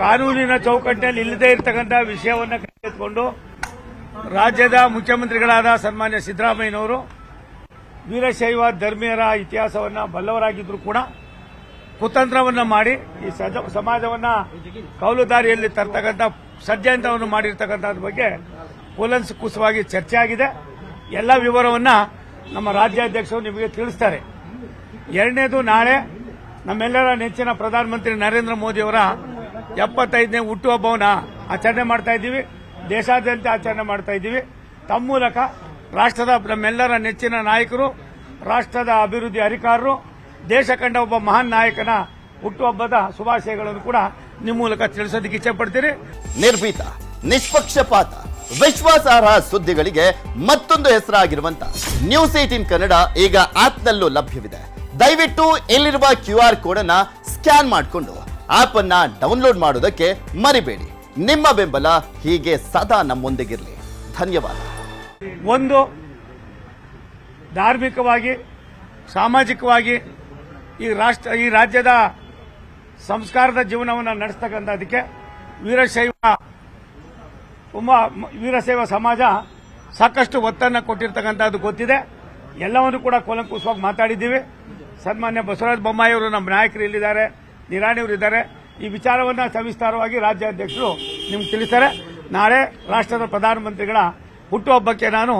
ಕಾನೂನಿನ ಚೌಕಟ್ಟಿನಲ್ಲಿ ಇಲ್ಲದೆ ಇರತಕ್ಕಂಥ ವಿಷಯವನ್ನು ಕೈಗೆತ್ತಿಕೊಂಡು ರಾಜ್ಯದ ಮುಖ್ಯಮಂತ್ರಿಗಳಾದ ಸನ್ಮಾನ್ಯ ಸಿದ್ದರಾಮಯ್ಯನವರು, ವೀರಶೈವ ಧರ್ಮೀಯರ ಇತಿಹಾಸವನ್ನು ಬಲ್ಲವರಾಗಿದ್ದರೂ ಕೂಡ ಕುತಂತ್ರವನ್ನು ಮಾಡಿ ಈ ಸಮಾಜವನ್ನ ಕೌಲುದಾರಿಯಲ್ಲಿ ತರ್ತಕ್ಕಂಥ, ಷಡ್ಯಂತ್ರವನ್ನು ಮಾಡಿರ್ತಕ್ಕಂಥದ್ರ ಬಗ್ಗೆ ಕೂಲಂಕುಷವಾಗಿ ಚರ್ಚೆ ಆಗಿದೆ. ಎಲ್ಲ ವಿವರವನ್ನ ನಮ್ಮ ರಾಜ್ಯಾಧ್ಯಕ್ಷರು ನಿಮಗೆ ತಿಳಿಸ್ತಾರೆ. ಎರಡನೇದು ನಾಳೆ ನಮ್ಮೆಲ್ಲರ ನೆಚ್ಚಿನ ಪ್ರಧಾನಮಂತ್ರಿ ನರೇಂದ್ರ ಮೋದಿಯವರ ಎಪ್ಪತ್ತೈದನೇ ಹುಟ್ಟುಹಬ್ಬವನ್ನ ಆಚರಣೆ ಮಾಡ್ತಾ ಇದ್ದೀವಿ. ದೇಶಾದ್ಯಂತ ಆಚರಣೆ ಮಾಡ್ತಾ ಇದ್ದೀವಿ. ತಮ್ಮ ಮೂಲಕ ರಾಷ್ಟ್ರದ ನಮ್ಮೆಲ್ಲರ ನೆಚ್ಚಿನ ನಾಯಕರು, ರಾಷ್ಟ್ರದ ಅಭಿವೃದ್ಧಿ ಅಧಿಕಾರರು, ದೇಶ ಕಂಡ ಒಬ್ಬ ಮಹಾನ್ ನಾಯಕನ ಹುಟ್ಟುಹಬ್ಬದ ಶುಭಾಶಯಗಳನ್ನು ಕೂಡ ನಿಮ್ಮ ಮೂಲಕ ತಿಳಿಸೋದಕ್ಕೆ ಇಚ್ಛೆ ಪಡ್ತೀರಿ ನಿರ್ಭೀತ, ನಿಷ್ಪಕ್ಷಪಾತ, ವಿಶ್ವಾಸಾರ್ಹ ಸುದ್ದಿಗಳಿಗೆ ಮತ್ತೊಂದು ಹೆಸರಾಗಿರುವಂತ ನ್ಯೂಸ್ ಏಟೀನ್ ಕನ್ನಡ ಈಗ ಆಪ್ನಲ್ಲೂ ಲಭ್ಯವಿದೆ. ದಯವಿಟ್ಟು ಇಲ್ಲಿರುವ ಕ್ಯೂ ಆರ್ ಕೋಡ್ ಅನ್ನ ಸ್ಕ್ಯಾನ್ ಮಾಡಿಕೊಂಡು ಆಪ್ ಅನ್ನ ಡೌನ್ಲೋಡ್ ಮಾಡೋದಕ್ಕೆ ಮರಿಬೇಡಿ. ನಿಮ್ಮ ಬೆಂಬಲ ಹೀಗೆ ಸದಾ ನಮ್ಮೊಂದಿಗಿರಲಿ. ಧನ್ಯವಾದ. ಒಂದು, ಧಾರ್ಮಿಕವಾಗಿ, ಸಾಮಾಜಿಕವಾಗಿ ಈ ರಾಷ್ಟ್ರ, ಈ ರಾಜ್ಯದ ಸಂಸ್ಕಾರದ ಜೀವನವನ್ನು ನಡೆಸ್ತಕ್ಕಂಥದಕ್ಕೆ ವೀರಶೈವ ವೀರಶೈವ ಸಮಾಜ ಸಾಕಷ್ಟು ಒತ್ತನ್ನು ಕೊಟ್ಟಿರ್ತಕ್ಕಂಥದ್ದು ಗೊತ್ತಿದೆ. ಎಲ್ಲವನ್ನು ಕೂಡ ಕೂಲಂಕುಷವಾಗಿ ಮಾತಾಡಿದ್ದೀವಿ. ಸನ್ಮಾನ್ಯ ಬಸವರಾಜ ಬೊಮ್ಮಾಯಿಯವರು ನಮ್ಮ ನಾಯಕರು ಇಲ್ಲಿದ್ದಾರೆ. ನಿರಾಣಿಯವರು ಇದ್ದಾರೆ. ಈ ವಿಚಾರವನ್ನು ಸವಿಸ್ತಾರವಾಗಿ ರಾಜ್ಯಾಧ್ಯಕ್ಷರು ನಿಮ್ಗೆ ತಿಳಿಸ್ತಾರೆ. ನಾಳೆ ರಾಷ್ಟ್ರದ ಪ್ರಧಾನಮಂತ್ರಿಗಳ ಹುಟ್ಟುಹಬ್ಬಕ್ಕೆ ನಾನು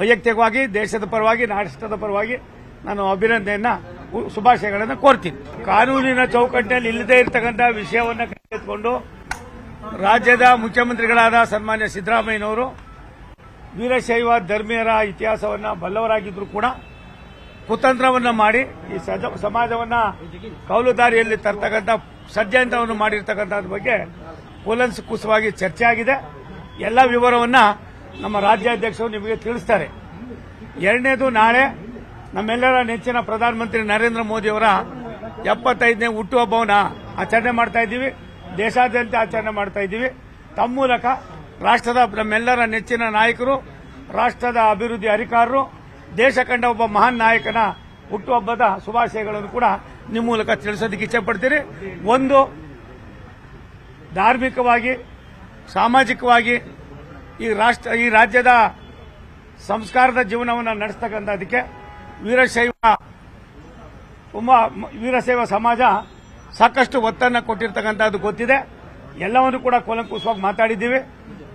ವೈಯಕ್ತಿಕವಾಗಿ, ದೇಶದ ಪರವಾಗಿ, ರಾಷ್ಟ್ರದ ಪರವಾಗಿ ನಾನು ಅಭಿನಂದನೆಯನ್ನ, ಶುಭಾಶಯಗಳನ್ನು ಕೋರ್ತೀನಿ. ಕಾನೂನಿನ ಚೌಕಟ್ಟಿನಲ್ಲಿ ಇಲ್ಲದೆ ಇರತಕ್ಕಂಥ ವಿಷಯವನ್ನು ಕೈಗೆತ್ತಿಕೊಂಡು ರಾಜ್ಯದ ಮುಖ್ಯಮಂತ್ರಿಗಳಾದ ಸನ್ಮಾನ್ಯ ಸಿದ್ದರಾಮಯ್ಯನವರು, ವೀರಶೈವ ಧರ್ಮೀಯರ ಇತಿಹಾಸವನ್ನು ಬಲ್ಲವರಾಗಿದ್ದರೂ ಕೂಡ ಕುತಂತ್ರವನ್ನ ಮಾಡಿ ಈ ಸಮಾಜವನ್ನ ಕೌಲುದಾರಿಯಲ್ಲಿ ತರ್ತಕ್ಕಂಥ ಷಡ್ಯಂತ್ರವನ್ನು ಮಾಡಿರ್ತಕ್ಕಂಥದ್ರ ಬಗ್ಗೆ ಕೂಲಂಕುಷವಾಗಿ ಚರ್ಚೆ ಆಗಿದೆ. ಎಲ್ಲ ವಿವರವನ್ನ ನಮ್ಮ ರಾಜ್ಯಾಧ್ಯಕ್ಷರು ನಿಮಗೆ ತಿಳಿಸ್ತಾರೆ. ಎರಡನೇದು ನಾಳೆ ನಮ್ಮೆಲ್ಲರ ನೆಚ್ಚಿನ ಪ್ರಧಾನಮಂತ್ರಿ ನರೇಂದ್ರ ಮೋದಿಯವರ ಎಪ್ಪತ್ತೈದನೇ ಹುಟ್ಟುಹಬ್ಬವನ್ನ ಆಚರಣೆ ಮಾಡ್ತಾ ಇದ್ದೀವಿ. ದೇಶಾದ್ಯಂತ ಆಚರಣೆ ಮಾಡ್ತಾ ಇದ್ದೀವಿ. ತಮ್ಮ ಮೂಲಕ ರಾಷ್ಟ್ರದ ನಮ್ಮೆಲ್ಲರ ನೆಚ್ಚಿನ ನಾಯಕರು, ರಾಷ್ಟ್ರದ ಅಭಿವೃದ್ಧಿ ಅಧಿಕಾರರು ದೇಶ ಕಂಡ ಒಬ್ಬ ಮಹಾನ್ ನಾಯಕನ ಹುಟ್ಟುಹಬ್ಬದ ಶುಭಾಶಯಗಳನ್ನು ಕೂಡ ನಿಮ್ಮ ಮೂಲಕ ತಿಳಿಸೋದಕ್ಕೆ ಇಚ್ಛೆ ಪಡ್ತೀರಿ ಒಂದು, ಧಾರ್ಮಿಕವಾಗಿ, ಸಾಮಾಜಿಕವಾಗಿ ಈ ರಾಷ್ಟ್ರ, ಈ ರಾಜ್ಯದ ಸಂಸ್ಕಾರದ ಜೀವನವನ್ನು ನಡೆಸ್ತಕ್ಕಂಥದಕ್ಕೆ ವೀರಶೈವ, ತುಂಬ ವೀರಶೈವ ಸಮಾಜ ಸಾಕಷ್ಟು ಒತ್ತನ್ನು ಕೊಟ್ಟಿರ್ತಕ್ಕಂಥದ್ದು ಗೊತ್ತಿದೆ. ಎಲ್ಲವನ್ನು ಕೂಡ ಕೂಲಂಕುಷವಾಗಿ ಮಾತಾಡಿದ್ದೀವಿ.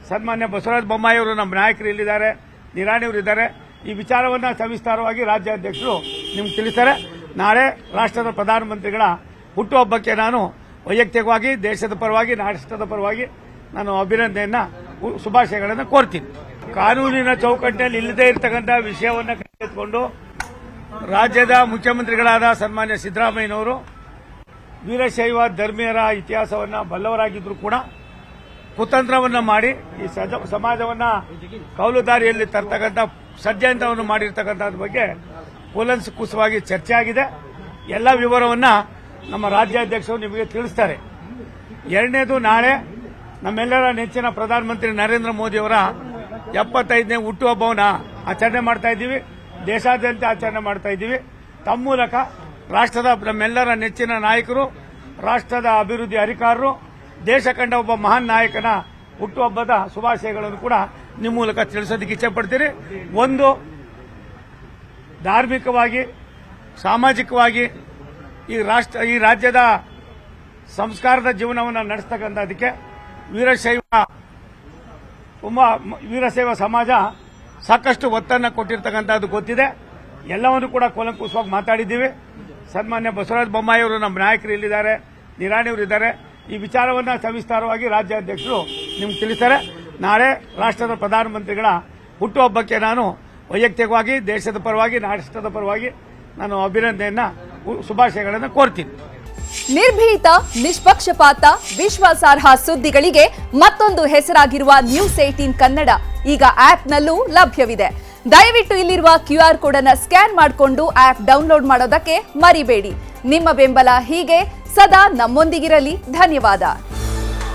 ಸನ್ಮಾನ್ಯ ಬಸವರಾಜ ಬೊಮ್ಮಾಯಿಯವರು ನಮ್ಮ ನಾಯಕರು ಇಲ್ಲಿದ್ದಾರೆ ನಿರಾಣಿಯವರು ಇದ್ದಾರೆ ಈ ವಿಚಾರವನ್ನು ಸವಿಸ್ತಾರವಾಗಿ ರಾಜ್ಯಾಧ್ಯಕ್ಷರು ನಿಮ್ಗೆ ತಿಳಿಸ್ತಾರೆ. ನಾಳೆ ರಾಷ್ಟ್ರದ ಪ್ರಧಾನಮಂತ್ರಿಗಳ ಹುಟ್ಟುಹಬ್ಬಕ್ಕೆ ನಾನು ವೈಯಕ್ತಿಕವಾಗಿ, ದೇಶದ ಪರವಾಗಿ, ರಾಷ್ಟ್ರದ ಪರವಾಗಿ ನಾನು ಅಭಿನಂದನೆಯನ್ನ ಶುಭಾಶಯಗಳನ್ನು ಕೋರ್ತೀನಿ. ಕಾನೂನಿನ ಚೌಕಟ್ಟಿನಲ್ಲಿ ಇಲ್ಲದೆ ಇರತಕ್ಕಂಥ ವಿಷಯವನ್ನು ಕೈಗೆತ್ತಿಕೊಂಡು ರಾಜ್ಯದ ಮುಖ್ಯಮಂತ್ರಿಗಳಾದ ಸನ್ಮಾನ್ಯ ಸಿದ್ದರಾಮಯ್ಯನವರು, ವೀರಶೈವ ಧರ್ಮೀಯರ ಇತಿಹಾಸವನ್ನ ಬಲ್ಲವರಾಗಿದ್ದರೂ ಕೂಡ ಕುತಂತ್ರವನ್ನು ಮಾಡಿ ಈ ಸಮಾಜವನ್ನ ಕೌಲುದಾರಿಯಲ್ಲಿ ತರ್ತಕ್ಕಂಥ ಷಡ್ಯಂತ್ರವನ್ನು ಮಾಡಿರ್ತಕ್ಕಂಥದ್ರ ಬಗ್ಗೆ ಕೂಲಂಕುಷವಾಗಿ ಚರ್ಚೆ ಆಗಿದೆ. ಎಲ್ಲ ವಿವರವನ್ನ ನಮ್ಮ ರಾಜ್ಯಾಧ್ಯಕ್ಷರು ನಿಮಗೆ ತಿಳಿಸ್ತಾರೆ. ಎರಡನೇದು ನಾಳೆ ನಮ್ಮೆಲ್ಲರ ನೆಚ್ಚಿನ ಪ್ರಧಾನಮಂತ್ರಿ ನರೇಂದ್ರ ಮೋದಿಯವರ ಎಪ್ಪತ್ತೈದನೇ ಹುಟ್ಟುಹಬ್ಬವನ್ನ ಆಚರಣೆ ಮಾಡ್ತಾ ಇದ್ದೀವಿ. ದೇಶಾದ್ಯಂತ ಆಚರಣೆ ಮಾಡ್ತಾ ಇದ್ದೀವಿ. ತಮ್ಮ ಮೂಲಕ ರಾಷ್ಟ್ರದ ನಮ್ಮೆಲ್ಲರ ನೆಚ್ಚಿನ ನಾಯಕರು, ರಾಷ್ಟ್ರದ ಅಭಿವೃದ್ಧಿ ಅಧಿಕಾರರು, ದೇಶ ಕಂಡ ಒಬ್ಬ ಮಹಾನ್ ನಾಯಕನ ಹುಟ್ಟುಹಬ್ಬದ ಶುಭಾಶಯಗಳನ್ನು ಕೂಡ ನಿಮ್ಮ ಮೂಲಕ ತಿಳಿಸೋದಕ್ಕೆ ಇಚ್ಛೆ ಪಡ್ತೀರಿ ಒಂದು, ಧಾರ್ಮಿಕವಾಗಿ, ಸಾಮಾಜಿಕವಾಗಿ ಈ ರಾಷ್ಟ್ರ, ಈ ರಾಜ್ಯದ ಸಂಸ್ಕಾರದ ಜೀವನವನ್ನು ನಡೆಸ್ತಕ್ಕಂಥದಕ್ಕೆ ವೀರಶೈವ ತುಂಬ ವೀರಶೈವ ಸಮಾಜ ಸಾಕಷ್ಟು ಒತ್ತನ್ನು ಕೊಟ್ಟಿರ್ತಕ್ಕಂಥದ್ದು ಗೊತ್ತಿದೆ. ಎಲ್ಲವನ್ನು ಕೂಡ ಕೂಲಂಕುಷವಾಗಿ ಮಾತಾಡಿದ್ದೀವಿ. ಸನ್ಮಾನ್ಯ ಬಸವರಾಜ ಬೊಮ್ಮಾಯಿಯವರು ನಮ್ಮ ನಾಯಕರು ಇಲ್ಲಿದ್ದಾರೆ ನಿರಾಣಿಯವರು ಇದ್ದಾರೆ ಈ ವಿಚಾರವನ್ನು ಸವಿಸ್ತಾರವಾಗಿ ರಾಜ್ಯಾಧ್ಯಕ್ಷರು ನಿಮ್ಗೆ ತಿಳಿಸ್ತಾರೆ. ನಾಳೆ ರಾಷ್ಟ್ರದ ಪ್ರಧಾನಮಂತ್ರಿಗಳ ಹುಟ್ಟುಹಬ್ಬಕ್ಕೆ ನಾನು ವೈಯಕ್ತಿಕವಾಗಿ, ದೇಶದ ಪರವಾಗಿ, ರಾಷ್ಟ್ರದ ಪರವಾಗಿ ನಾನು ಅಭಿನಂದನೆಯನ್ನ, ಶುಭಾಶಯಗಳನ್ನು ಕೋರ್ತೀನಿ. ನಿರ್ಭೀತ, ನಿಷ್ಪಕ್ಷಪಾತ, ವಿಶ್ವಾಸಾರ್ಹ ಸುದ್ದಿಗಳಿಗೆ ಮತ್ತೊಂದು ಹೆಸರಾಗಿರುವ ನ್ಯೂಸ್ ಏಟೀನ್ ಕನ್ನಡ ಈಗ ಆಪ್ನಲ್ಲೂ ಲಭ್ಯವಿದೆ. ದಯವಿಟ್ಟು ಇಲ್ಲಿರುವ ಕ್ಯೂ ಆರ್ ಕೋಡ್ ಅನ್ನು ಸ್ಕ್ಯಾನ್ ಮಾಡಿಕೊಂಡು ಆಪ್ ಡೌನ್ಲೋಡ್ ಮಾಡೋದಕ್ಕೆ ಮರಿಬೇಡಿ. ನಿಮ್ಮ ಬೆಂಬಲ ಹೀಗೆ ಸದಾ ನಮ್ಮೊಂದಿಗಿರಲಿ. ಧನ್ಯವಾದ.